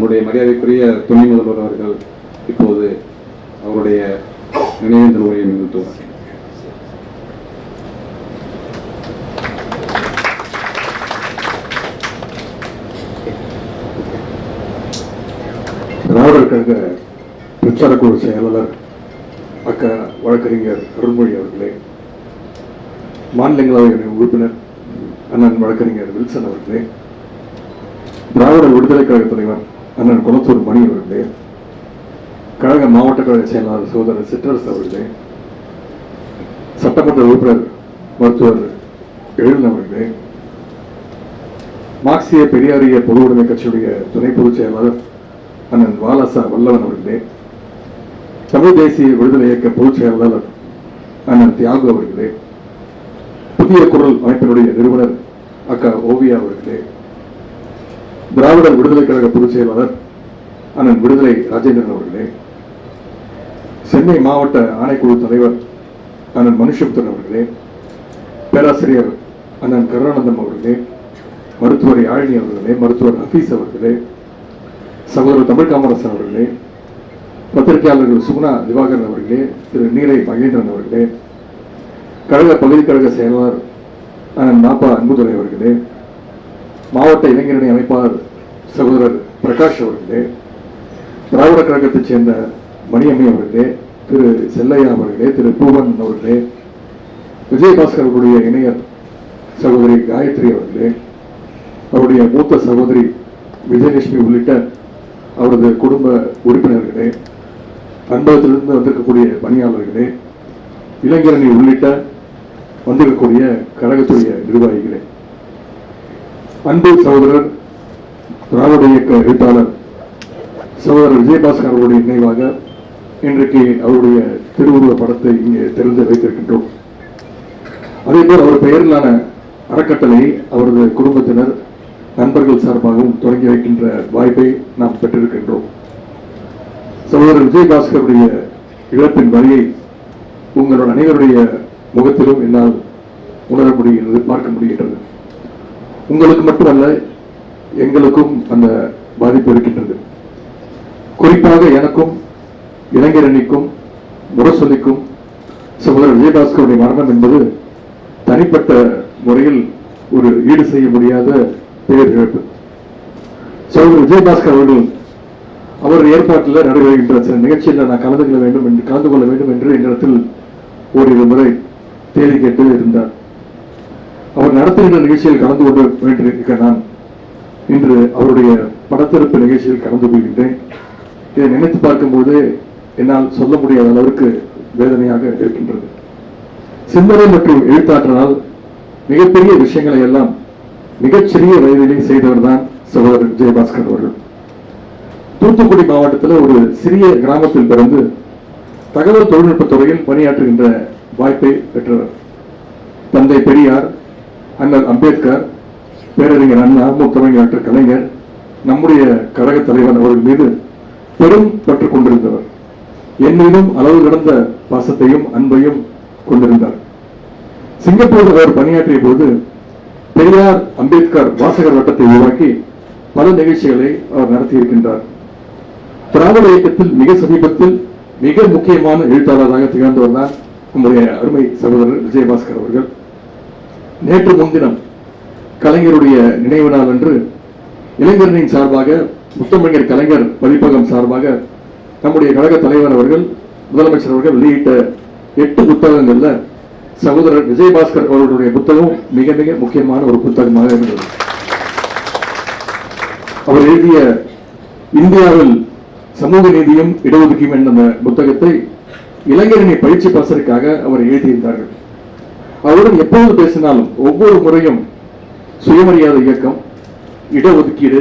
நம்முடைய மரியாதைக்குரிய துணை முதல்வர் அவர்கள் இப்போது அவருடைய நினைவேந்தல் உரையை நிகழ்த்துவார். திராவிடருக்காக கழக பிரச்சார குழு செயலாளர் அக்கா வழக்கறிஞர் அருள்மொழி அவர்களே மாநிலங்களவை உறுப்பினர் அண்ணன் வழக்கறிஞர் வில்சன் அவர்களே திராவிட விடுதலை கழக தலைவர் அண்ணன் குளத்தூர் மணி அவர்களே கழக மாவட்ட கழக செயலாளர் சகோதரர் சிற்றரசு அவர்களே சட்டமன்ற உறுப்பினர் மருத்துவர் எழுன் அவர்களே மார்க்சிய பெரியாரிய பொது உடைமை கட்சியுடைய துணை பொதுச் செயலாளர் அண்ணன் வாலசா வல்லவன் அவர்களே தமிழ் தேசிய விடுதலை இயக்க பொதுச் செயலாளர் அண்ணன் தியாகு அவர்களே புதிய குரல் அமைப்பினுடைய நிறுவனர் அக்கா ஓவியா அவர்களே திராவிடர் விடுதலை கழக பொதுச் செயலாளர் அண்ணன் விடுதலை ராஜேந்திரன் அவர்களே சென்னை மாவட்ட ஆணைக்குழு தலைவர் அண்ணன் மனுஷபுத்தன் அவர்களே பேராசிரியர் அண்ணன் கருணானந்தம் அவர்களே மருத்துவர் யாழினி அவர்களே மருத்துவர் ஹபீஸ் அவர்களே சகோதரர் தமிழ் காமராசன் அவர்களே பத்திரிகையாளர்கள் சுகுணா திவாகரன் அவர்களே திரு நீரை மகேந்திரன் அவர்களே கழக பல்கலைக்கழக செயலாளர் அண்ணன் நாப்பா அன்புதுரை அவர்களே மாவட்ட இளைஞரணி அமைப்பாளர் சகோதரர் பிரகாஷ் அவர்களே திராவிட கழகத்தைச் சேர்ந்த மணியம்மை அவர்களே திரு செல்லையா அவர்களே திரு பூவன் அவர்களே விஜயபாஸ்கர் அவர்களுடைய இணையர் சகோதரி காயத்ரி அவர்களே அவருடைய மூத்த சகோதரி விஜயலட்சுமி உள்ளிட்ட அவரது குடும்ப உறுப்பினர்களே அன்பகத்திலிருந்து வந்திருக்கக்கூடிய பணியாளர்களே இளைஞரணி உள்ளிட்ட வந்திருக்கக்கூடிய கழகத்துடைய நிர்வாகிகளே. அன்பு சகோதரர் திராவிட இயக்க எழுத்தாளர் சகோதரர் விஜயபாஸ்கர் அவருடைய நினைவாக இன்றைக்கு அவருடைய திருவுருவ படத்தை இங்கே திறந்து வைத்திருக்கின்றோம். அதேபோல் அவர் பெயரிலான அறக்கட்டளை அவரது குடும்பத்தினர் நண்பர்கள் சார்பாகவும் தொடங்கி வைக்கின்ற வாய்ப்பை நாம் பெற்றிருக்கின்றோம். சகோதரர் விஜயபாஸ்கருடைய இழப்பின் வரியை உங்களோட அனைவருடைய முகத்திலும் என்னால் உணர முடிகிறது பார்க்க முடிகின்றது. உங்களுக்கு மட்டுமல்ல எங்களுக்கும் அந்த பாதிப்பு இருக்கின்றது. குறிப்பாக எனக்கும் இளைஞரணிக்கும் முரசொலிக்கும் சகோதரர் விஜயபாஸ்கருடைய மரணம் என்பது தனிப்பட்ட முறையில் ஒரு ஈடு செய்ய முடியாத பேர் இழப்பு. சகோதரர் விஜயபாஸ்கர் அவர்கள் அவர் ஏற்பாட்டில் நடைபெறுகின்ற சில நிகழ்ச்சியில் நான் கலந்து கொள்ள வேண்டும் என்று கலந்து கொள்ள வேண்டும் என்று என்னிடத்தில் ஓரிரு முறை தேடி கேட்டு இருந்தார். அவர் நடத்துகின்ற நிகழ்ச்சியில் கலந்து கொண்டு வேண்டியிருக்க நான் இன்று அவருடைய படத்திருப்பு நிகழ்ச்சியில் கலந்து கொள்கின்றேன். இதை நினைத்து பார்க்கும்போது என்னால் சொல்ல முடியாத அளவுக்கு வேதனையாக இருக்கின்றது. சிந்தனை மற்றும் எழுத்தாற்றலால் மிகப்பெரிய விஷயங்களை எல்லாம் மிகச்சிறிய வயதிலே செய்தவர் தான் சகோதரர் ஜெயபாஸ்கர் அவர்கள். தூத்துக்குடி மாவட்டத்தில் ஒரு சிறிய கிராமத்தில் பிறந்து தகவல் தொழில்நுட்பத் துறையில் பணியாற்றுகின்ற வாய்ப்பை பெற்றவர். தந்தை பெரியார் அண்ணல் அம்பேத்கர் பேரறிஞர் அண்ணா முத்தமிழ் கலைஞர் நம்முடைய கழக தலைவர் அவர்கள் மீது பெரும் பற்று கொண்டிருந்தவர். என் மீதும் அளவு கடந்த பாசத்தையும் அன்பையும் கொண்டிருந்தார். சிங்கப்பூர் அவர் பணியாற்றிய போது பெரியார் அம்பேத்கர் வாசகர் வட்டத்தை உருவாக்கி பல நிகழ்ச்சிகளை அவர் நடத்தியிருக்கின்றார். திராவிட இயக்கத்தில் மிக சமீபத்தில் மிக முக்கியமான எழுத்தாளராக திகழ்ந்தவர் தான் நம்முடைய அருமை சகோதரர் விஜயபாஸ்கர் அவர்கள். நேற்று முன்தினம் கலைஞருடைய நினைவு நாள் அன்று இளைஞரணியின் சார்பாக முத்தமிழர் கலைஞர் பதிப்பகம் சார்பாக நம்முடைய கழக தலைவர் அவர்கள் முதலமைச்சர் அவர்கள் வெளியிட்ட எட்டு புத்தகங்கள்ல சகோதரர் விஜயபாஸ்கர் அவர்களுடைய புத்தகம் மிக மிக முக்கியமான ஒரு புத்தகமாக இருந்தது. அவர் எழுதிய இந்தியாவில் சமூக நீதியும் இடஒதுக்கீயும் என்ற புத்தகத்தை இளைஞரணி பயிற்சி பாசருக்காக அவர் எழுதியிருந்தார்கள். அவருடன் எப்பொழுது பேசினாலும் ஒவ்வொரு முறையும் சுயமரியாதை இயக்கம் இடஒதுக்கீடு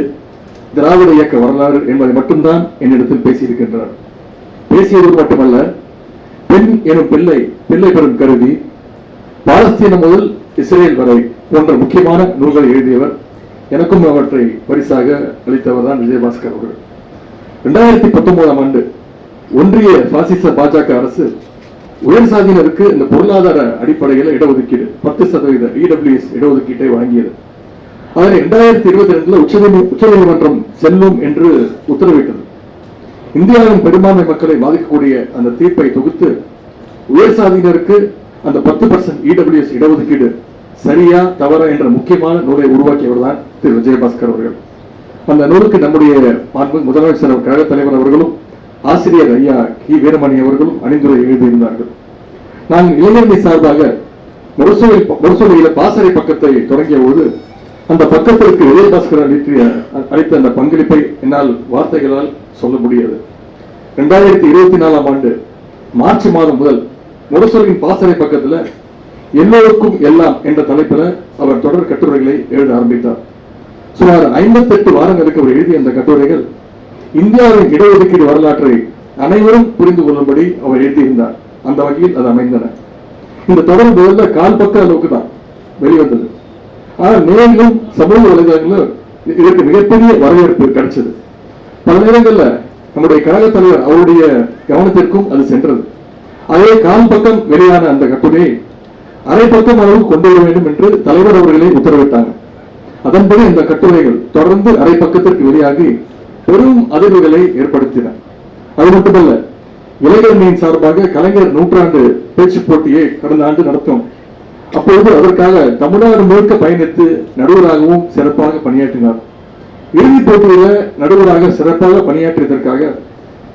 திராவிட இயக்க வரலாறு என்பதை மட்டும்தான் என்னிடத்தில் பேசியிருக்கின்றார். பேசியது மட்டுமல்ல பெண் எனும் பிள்ளை பிள்ளை பெறும் கருதி பாலஸ்தீனம் முதல் இஸ்ரேல் வரை போன்ற முக்கியமான நூல்களை எழுதியவர் எனக்கும் அவற்றை பரிசாக அளித்தவர் தான் விஜயபாஸ்கர் அவர்கள். இரண்டாயிரத்தி பத்தொன்பதாம் ஆண்டு ஒன்றிய பாசிச பாஜக அரசு உயர் சாதியினருக்கு இந்த பொருளாதார அடிப்படையில் இடஒதுக்கீடு பத்து சதவீத இடபிள்யூஎஸ் இடஒதுக்கீட்டை வழங்கியது. அதனை இரண்டாயிரத்தி இருபத்தி ரெண்டுல உச்சநீதிமன்றம் செல்லும் என்று உத்தரவிட்டது. இந்தியாவின் பெரும்பான்மை மக்களை பாதிக்கக்கூடிய அந்த தீர்ப்பை தொகுத்து உயர் சாதியினருக்கு அந்த பத்து பர்சன்ட் இடபிள்யூஎஸ் இடஒதுக்கீடு சரியா தவறா என்ற முக்கியமான நூலை உருவாக்கியவர் தான் திரு. விஜயபாஸ்கர் அவர்கள். அந்த நூலுக்கு நம்முடைய மாண்பு முதலமைச்சர் கழக தலைவர் அவர்களும் ஆசிரியர் ஐயா கி. வீரமணி அவர்களும் அணிந்துரை எழுதியிருந்தார்கள். நான் இளைஞரணி சார்பாக மருசூலில் முரசொலியில பாசறை பக்கத்தை தொடங்கிய போது அந்த பக்கத்திற்கு விஜயபாஸ்கர் அளித்த அளித்த அந்த பங்களிப்பை என்னால் வார்த்தைகளால் சொல்ல முடியாது. ரெண்டாயிரத்தி இருபத்தி நாலாம் ஆண்டு மார்ச் மாதம் முதல் முரசூலின் பாசறை பக்கத்துல எல்லோருக்கும் எல்லாம் என்ற தலைப்புல அவர் தொடர் கட்டுரைகளை எழுத ஆரம்பித்தார். சுமார் 58 வாரங்களுக்கு அவர் எழுதிய அந்த கட்டுரைகள் இந்தியாவின் இடஒதுக்கீடு வரலாற்றை அனைவரும் புரிந்து கொள்ளும்படி அவர் எழுதியிருந்தார் அந்த வகையில் அது அமைந்தன. இந்த தொடர் முதல்ல கால் பக்க அளவுக்கு தான் வெளிவந்தது. ஆனால் நேரிலும் சமூக வலைதளங்களில் இதற்கு மிகப்பெரிய வரவேற்பு கிடைச்சது. பல நேரங்களில் நம்முடைய கழக தலைவர் அவருடைய கவனத்திற்கும் அது சென்றது. அதே கால் பக்கம் வெளியான அந்த கட்டுரையை அரை பக்கம் அளவு கொண்டு வர வேண்டும் என்று தலைவர் அவர்களே உத்தரவிட்டாங்க. அதன்படி இந்த கட்டுரைகள் தொடர்ந்து அரை பக்கத்திற்கு வெளியாகி பெரும் அதிர்வுகளை ஏற்படுத்தின. அது மட்டுமல்ல இளைஞரணியின் சார்பாக கலைஞர் நூற்றாண்டு பேச்சு போட்டியை கடந்த ஆண்டு நடத்தும். அப்பொழுது அதற்காக தமிழ்நாடு முழுக்க பயணித்து நடுவராகவும் சிறப்பாக பணியாற்றினார். இறுதிப் போட்டியில நடுவராக சிறப்பாக பணியாற்றியதற்காக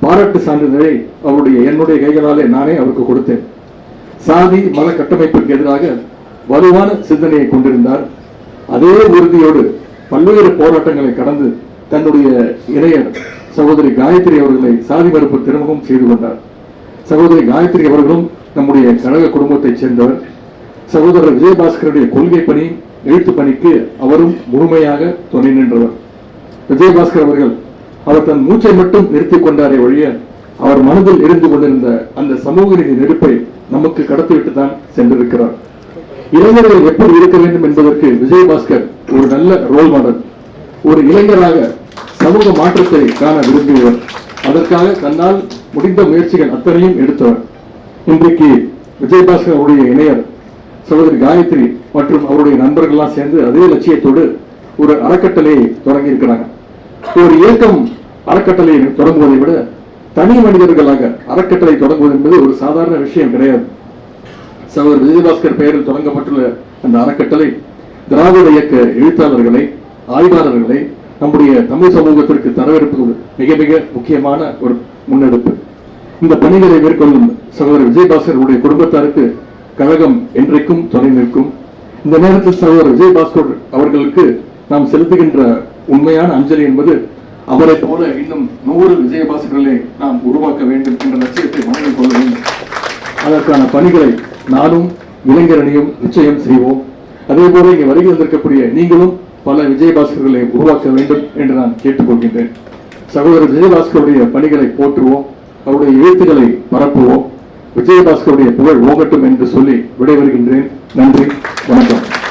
பாராட்டு சான்றிதழை அவருடைய என்னுடைய கைகளாலே நானே அவருக்கு கொடுத்தேன். சாதி மத கட்டமைப்பிற்கு எதிராக வலுவான சிந்தனையை கொண்டிருந்தார். அதே உறுதியோடு பல்வேறு போராட்டங்களை கடந்து தன்னுடைய இணையர் சகோதரி காயத்ரி அவர்களை சாதி மறுப்பு திருமணம் செய்து கொண்டார். சகோதரி காயத்ரி அவர்களும் நம்முடைய கழக குடும்பத்தைச் சேர்ந்தவர். சகோதரர் விஜயபாஸ்கருடைய கொள்கை பணி எழுத்து பணிக்கு அவரும் முழுமையாக துணை நின்றவர். விஜயபாஸ்கர் அவர்கள் அவர் தன் மூச்சை மட்டும் நிறுத்திக் கொண்டாரே ஒழிய அவர் மனதில் இருந்து கொண்டிருந்த அந்த சமூக நீதி நெருப்பை நமக்கு கடத்திவிட்டு தான் சென்றிருக்கிறார். இளைஞர்கள் எப்படி இருக்க வேண்டும் என்பதற்கு விஜயபாஸ்கர் ஒரு நல்ல ரோல் மாடல் ஒரு இளைஞராக சமூக மாற்றத்தை காண விரும்பியவர். அதற்காக தன்னால் முடிந்த முயற்சிகள் அத்தனையும் எடுத்தவர். இன்றைக்கு விஜயபாஸ்கர் அவருடைய இணையர் சகோதரி காயத்ரி மற்றும் அவருடைய நண்பர்கள்லாம் சேர்ந்து அதே லட்சியத்தோடு ஒரு அறக்கட்டளையை தொடங்கி இருக்கிறாங்க ஒரு இயக்கம் அறக்கட்டளை தொடங்குவதை விட தனி மனிதர்களாக அறக்கட்டளை தொடங்குவது என்பது ஒரு சாதாரண விஷயம் கிடையாது. சகோதரர் விஜயபாஸ்கர் பெயரில் தொடங்கப்பட்டுள்ள அந்த அறக்கட்டளை திராவிட இயக்க எழுத்தாளர்களை ஆய்வாளர்களை நம்முடைய தமிழ் சமூகத்திற்கு தரவிருப்பது மிக மிக முக்கியமான ஒரு முன்னெடுப்பு. இந்த பணிகளை மேற்கொள்ளும் சகோதரர் விஜயபாஸ்கருடைய குடும்பத்தாருக்கு கழகம் என்றைக்கும் துணை நிற்கும். இந்த நேரத்தில் சகோதரர் விஜயபாஸ்கர் அவர்களுக்கு நாம் செலுத்துகின்ற உண்மையான அஞ்சலி என்பது அவரை போல இன்னும் நூறு விஜயபாஸ்கர்களை நாம் உருவாக்க வேண்டும் என்ற லட்சியத்தை மனதில் கொள்ள வேண்டும். அதற்கான பணிகளை நானும் இளைஞரணியும் நிச்சயம் செய்வோம். அதே போல இங்கே வருகை வந்திருக்கக்கூடிய நீங்களும் பல விஜயபாஸ்கர்களை உருவாக்க வேண்டும் என்று நான் கேட்டுக்கொள்கின்றேன். சகோதரர் விஜயபாஸ்கருடைய பணிகளை போற்றுவோம் அவருடைய எழுத்துக்களை பரப்புவோம். விஜயபாஸ்கருடைய புகழ் ஓகட்டும் என்று சொல்லி விடைபெறுகின்றேன். நன்றி வணக்கம்.